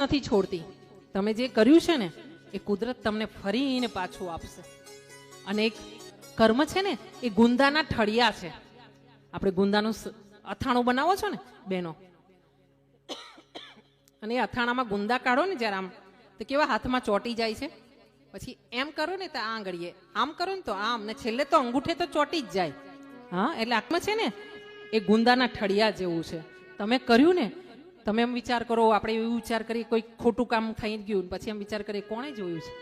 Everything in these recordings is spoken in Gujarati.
નથી છોડતી. તમે જે કર્યું છે ને, એ કુદરત તમને ફરીને પાછું આપશે. અને એક કર્મ છે ને, એ ગુંદાના ઠળિયા છે. આપણે ગુંદાનું અથાણું બનાવો છો ને, બેનો. અને એ અથાણામાં ગુંદા કાઢો ને જ્યારે આમ, તો કેવા હાથમાં ચોટી જાય છે? પછી એમ કરો ને તો આ આંગળીએ. આમ કરો ને તો આમ, ને છેલ્લે તો અંગૂઠે તો ચોટી જ જાય. હા, એટલે આત્મા છે ને, એ ગુંદાના ઠળિયા જેવું છે. તમે કર્યું ને તમે એમ વિચાર કરો, આપણે એવું વિચાર કરીએ, કોઈ ખોટું કામ થઈ ગયું પછી એમ વિચાર કરીએ, કોણે જોયું છે?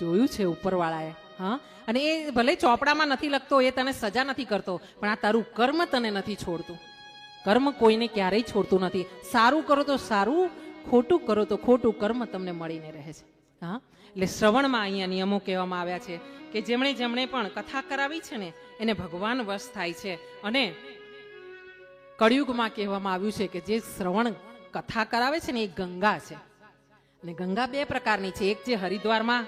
જોયું છે ઉપરવાળાએ, હા? અને એ ભલે ચોપડામાં નથી લખતો, એ તને સજા નથી કરતો, પણ આ તારું કર્મ તને નથી છોડતું. કર્મ કોઈને ક્યારેય છોડતું નથી. સારું કરો તો સારું, ખોટું કરો તો ખોટું, કર્મ તમને મળીને રહે છે. હા? એટલે શ્રવણમાં અહીંયા નિયમો કહેવામાં આવ્યા છે કે જેમણે જેમણે પણ કથા કરાવી છે ને, એને ભગવાન વશ થાય છે. અને કળિયુગમાં કહેવામાં આવ્યું છે કે જે શ્રવણ કથા કરાવે છે ને એ ગંગા છે. અને ગંગા બે પ્રકારની છે. એક જે હરિદ્વારમાં,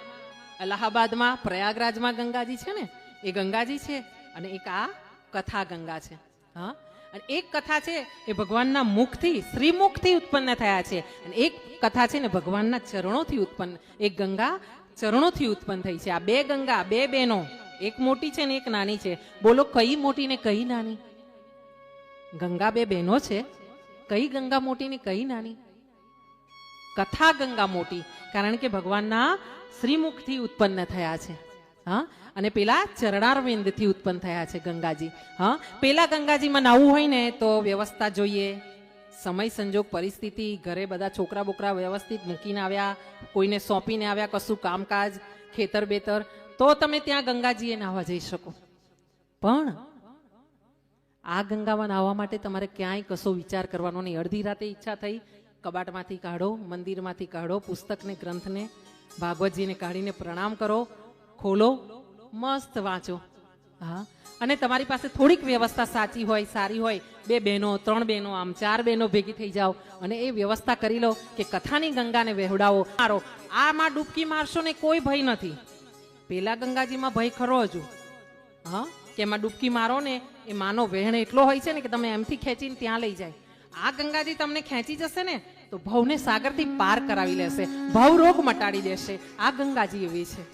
અલ્હાબાદમાં, પ્રયાગરાજમાં ગંગાજી છે ને, એ ગંગાજી છે અને એક આ કથા ગંગા છે. હા? અને એક કથા છે એ ભગવાનના મુખથી, શ્રીમુખથી ઉત્પન્ન થયા છે. અને એક કથા છે ને ભગવાનના ચરણોથી ઉત્પન્ન, એક ગંગા ચરણોથી ઉત્પન્ન થઈ છે. આ બે ગંગા, બે બહેનો, એક મોટી છે ને એક નાની છે. બોલો, કઈ મોટી ને કઈ નાની? ગંગા બે બહેનો છે. કઈ ગંગા મોટી ને કઈ નાની? કથા ગંગા મોટી, કારણ કે ભગવાનના શ્રીમુખથી ઉત્પન્ન થયા છે. હા? અને પેલા ચરણારવિંદથી ઉત્પન્ન થયા છે ગંગાજી. હા? પેલા ગંગાજીમાં નાવું હોય ને, તો વ્યવસ્થા જોઈએ. સમય સંજોગ, પરિસ્થિતિ, ઘરે બધા છોકરા બોકરા વ્યવસ્થિત મૂકીને આવ્યા, કોઈને સોંપીને આવ્યા, કશું કામકાજ ખેતર બેતર તો તમે ત્યાં ગંગાજીએ નાહવા જઈ શકો. પણ આ ગંગામાં નાહવા માટે તમારે ક્યાંય કશો વિચાર કરવાનો નહીં. અડધી રાતે ઈચ્છા થઈ, કબાટમાંથી કાઢો, મંદિરમાંથી કાઢો, પુસ્તકને, ગ્રંથને, ભાગવતજીને કાઢીને પ્રણામ કરો, ખોલો, મસ્ત વાંચો. હા. અને તમારી પાસે થોડીક વ્યવસ્થા સાચી હોય, સારી હોય, બે બહેનો, ત્રણ બહેનો, આમ ચાર બહેનો ભેગી થઈ જાઓ અને એ વ્યવસ્થા કરી લો કે કથાની ગંગાને વહેવડાવો. મારો. આમાં ડૂબકી મારશો ને કોઈ ભય નથી. પેલા ગંગાજીમાં ભય ખરો હજુ. હા? કે એમાં ડૂબકી મારો ને એ માનો વહેણ એટલો હોય છે ને કે તમે એમથી ખેંચીને ત્યાં લઈ જાય. આ ગંગાજી તમને ખેંચી જશે ને તો ભવને સાગરથી પાર કરાવી લેશે. ભવ રોગ મટાડી દેશે. આ ગંગાજી એવી છે.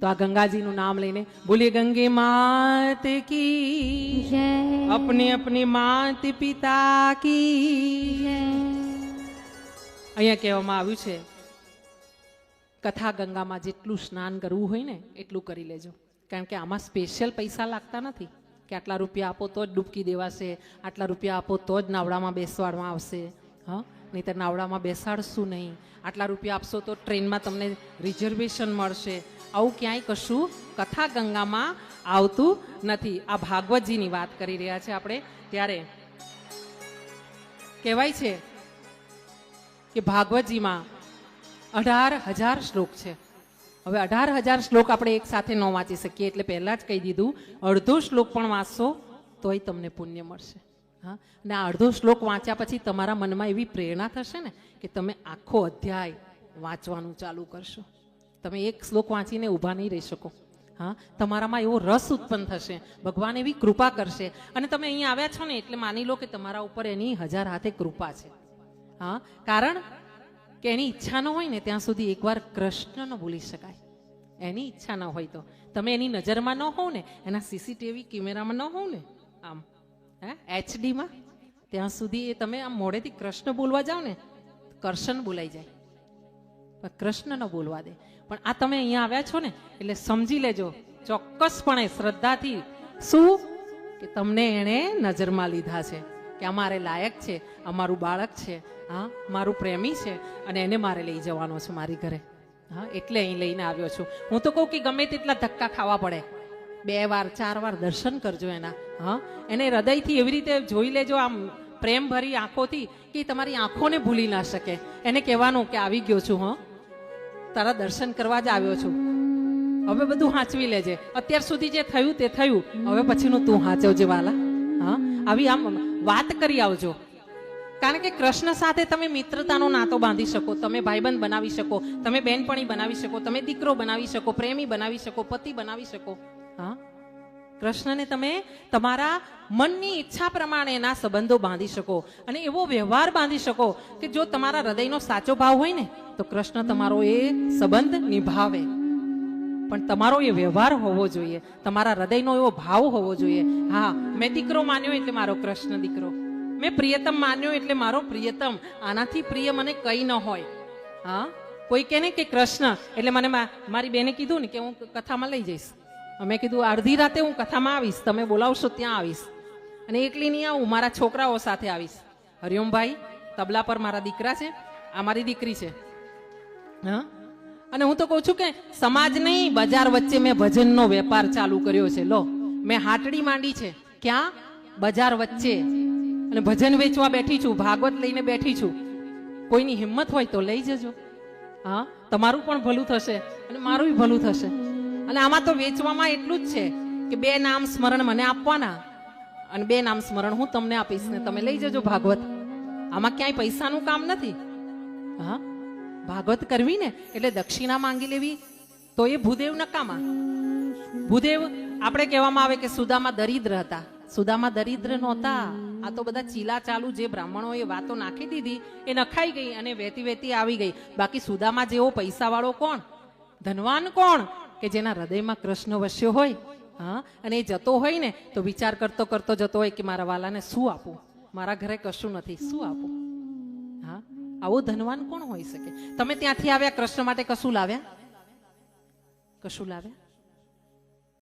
તો આ ગંગાજીનું નામ લઈને બોલીએ ગંગે માત કી અપની અપને માત પિતા કી. અહીંયા કહેવામાં આવ્યું છે કથા ગંગામાં જેટલું સ્નાન કરવું હોય ને, એટલું કરી લેજો. કારણ કે આમાં સ્પેશિયલ પૈસા લાગતા નથી. કે આટલા રૂપિયા આપો તો જ ડૂબકી દેવાશે, આટલા રૂપિયા આપો તો જ નાવડામાં બેસવાડવામાં આવશે. હા? નહીંતર નાવડામાં બેસાડશું નહીં. આટલા રૂપિયા આપશો તો ટ્રેનમાં તમને રિઝર્વેશન મળશે. આવું ક્યાંય કશું કથા ગંગામાં આવતું નથી. આ ભાગવતજીની વાત કરી રહ્યા છે આપણે ત્યારે. કહેવાય છે કે ભાગવતજીમાં અઢાર હજાર શ્લોક છે. હવે અઢાર હજાર શ્લોક આપણે એક સાથે ન વાંચી શકીએ, એટલે પહેલાં જ કહી દીધું, અડધો શ્લોક પણ વાંચશો, તોય તમને પુણ્ય મળશે. હા? અને આ અડધો શ્લોક વાંચ્યા પછી તમારા મનમાં એવી પ્રેરણા થશે ને કે તમે આખો અધ્યાય વાંચવાનું ચાલુ કરશો. તમે એક શ્લોક વાંચીને ઊભા નહીં રહી શકો. હા? તમારામાં એવો રસ ઉત્પન્ન થશે, ભગવાન એવી કૃપા કરશે. અને તમે અહીંયા આવ્યા છો ને, એટલે માની લો કે તમારા ઉપર એની હજાર હાથે કૃપા છે. હા? કારણ કે એની ઈચ્છા ન હોય ને ત્યાં સુધી એકવાર કૃષ્ણ ન ભૂલી શકાય. એની ઈચ્છા ન હોય તો. તમે એની નજરમાં ન હોવ ને, એના સીસીટીવી કેમેરામાં ન હોવ ને, આમ, હે એચડીમાં ત્યાં સુધી એ તમે આમ મોડેથી કૃષ્ણ બોલવા જાઓ ને, કરશન બોલાઈ જાય. પણ કૃષ્ણ ન બોલવા દે. પણ આ તમે અહીંયા આવ્યા છો ને, એટલે સમજી લેજો, ચોક્કસપણે શ્રદ્ધાથી શું? કે તમને એણે નજરમાં લીધા છે. કે અમારે લાયક છે, અમારું બાળક છે, હા, મારું પ્રેમી છે અને એને મારે લઈ જવાનો છે મારી ઘરે. હા, એટલે અહીં લઈને આવ્યો છું. હું તો કહું કે ગમે તેટલા ધક્કા ખાવા પડે. બે વાર, ચાર વાર દર્શન કરજો એના. હા, એને હૃદયથી એવી રીતે જોઈ લેજો આમ પ્રેમ ભરી આંખોથી કે તમારી આંખોને ભૂલી ના શકે. એને કહેવાનું કે આવી ગયો છું, હા. તારા દર્શન કરવા જ આવ્યો છું. હવે બધું હાંચવી લેજે. અત્યાર સુધી જે થયું તે થયું. હવે પછીનું તું હાંચવજે વાલા. હા આવી આમ વાત કરી આવજો. કારણ કે કૃષ્ણ સાથે તમે મિત્રતાનો નાતો બાંધી શકો, તમે ભાઈબંધ બનાવી શકો, તમે બેનપણી બનાવી શકો, તમે દીકરો બનાવી શકો, પ્રેમી બનાવી શકો, પતિ બનાવી શકો. હા? કૃષ્ણને તમે તમારા મનની ઈચ્છા પ્રમાણે એના સંબંધો બાંધી શકો અને એવો વ્યવહાર બાંધી શકો કે જો તમારા હૃદયનો સાચો ભાવ હોય ને, તો કૃષ્ણ તમારો એ સંબંધ નિભાવે. પણ તમારો એ વ્યવહાર હોવો જોઈએ. તમારા હૃદયનો એવો ભાવ હોવો જોઈએ. હા, મેં દીકરો માન્યો એટલે મારો કૃષ્ણ દીકરો. મેં પ્રિયતમ માન્યો એટલે મારો પ્રિયતમ. આનાથી પ્રિય મને કઈ ન હોય. હા, કોઈ કે ને કે કૃષ્ણ. એટલે મને મારી બેને કીધું ને કે હું કથામાં લઈ જઈશ. મેં કીધું, અડધી રાતે હું કથામાં આવીશ. તમે બોલાવશો ત્યાં આવીશ. અને એકલી નહીં આવું, મારા છોકરાઓ સાથે આવીશ. હરિઓમભાઈ, તબલા પર મારા દીકરા છે. આ મારી દીકરી છે. હા? અને હું તો કહું છું કે સમાજ નહીં, બજાર વચ્ચે મેં ભજનનો વેપાર ચાલુ કર્યો છે. લો, મેં હાટડી માંડી છે. ક્યાં? બજાર વચ્ચે. અને ભજન વેચવા બેઠી છું, ભાગવત લઈને બેઠી છું. કોઈની હિંમત હોય તો લઈ જજો. હા, તમારું પણ ભલું થશે અને મારું ભલું થશે. અને આમાં તો વેચવામાં એટલું જ છે કે બે નામ સ્મરણ મને આપવાના. અને બે નામ સ્મરણ હું તમને આપીશ ને તમે લઈ જજો ભાગવત. આમાં ક્યાંય પૈસાનું કામ નથી. હા? ભાગવત કરવી ને એટલે દક્ષિણા માંગી લેવી, તો એ ભૂદેવ નકામા. ભૂદેવ, આપણે કહેવામાં આવે કે સુદામાં દરિદ્ર હતા. સુદામાં દરિદ્ર નહોતા. આ તો બધા ચીલા ચાલુ જે બ્રાહ્મણોએ વાતો નાખી દીધી, એ નખાઈ ગઈ અને વહેતી વહેતી આવી ગઈ. બાકી સુદામાં જેવો પૈસાવાળો કોણ? ધનવાન કોણ? કે જેના હૃદયમાં કૃષ્ણ વસ્યો હોય. હા? અને એ જતો હોય ને, તો વિચાર કરતો કરતો જતો હોય કે મારા વાલાને શું આપું? મારા ઘરે કશું નથી. શું આપું? આવો ધનવાન કોણ હોઈ શકે? તમે ત્યાંથી આવ્યા કૃષ્ણ માટે કશું લાવ્યા? કશું લાવ્યા?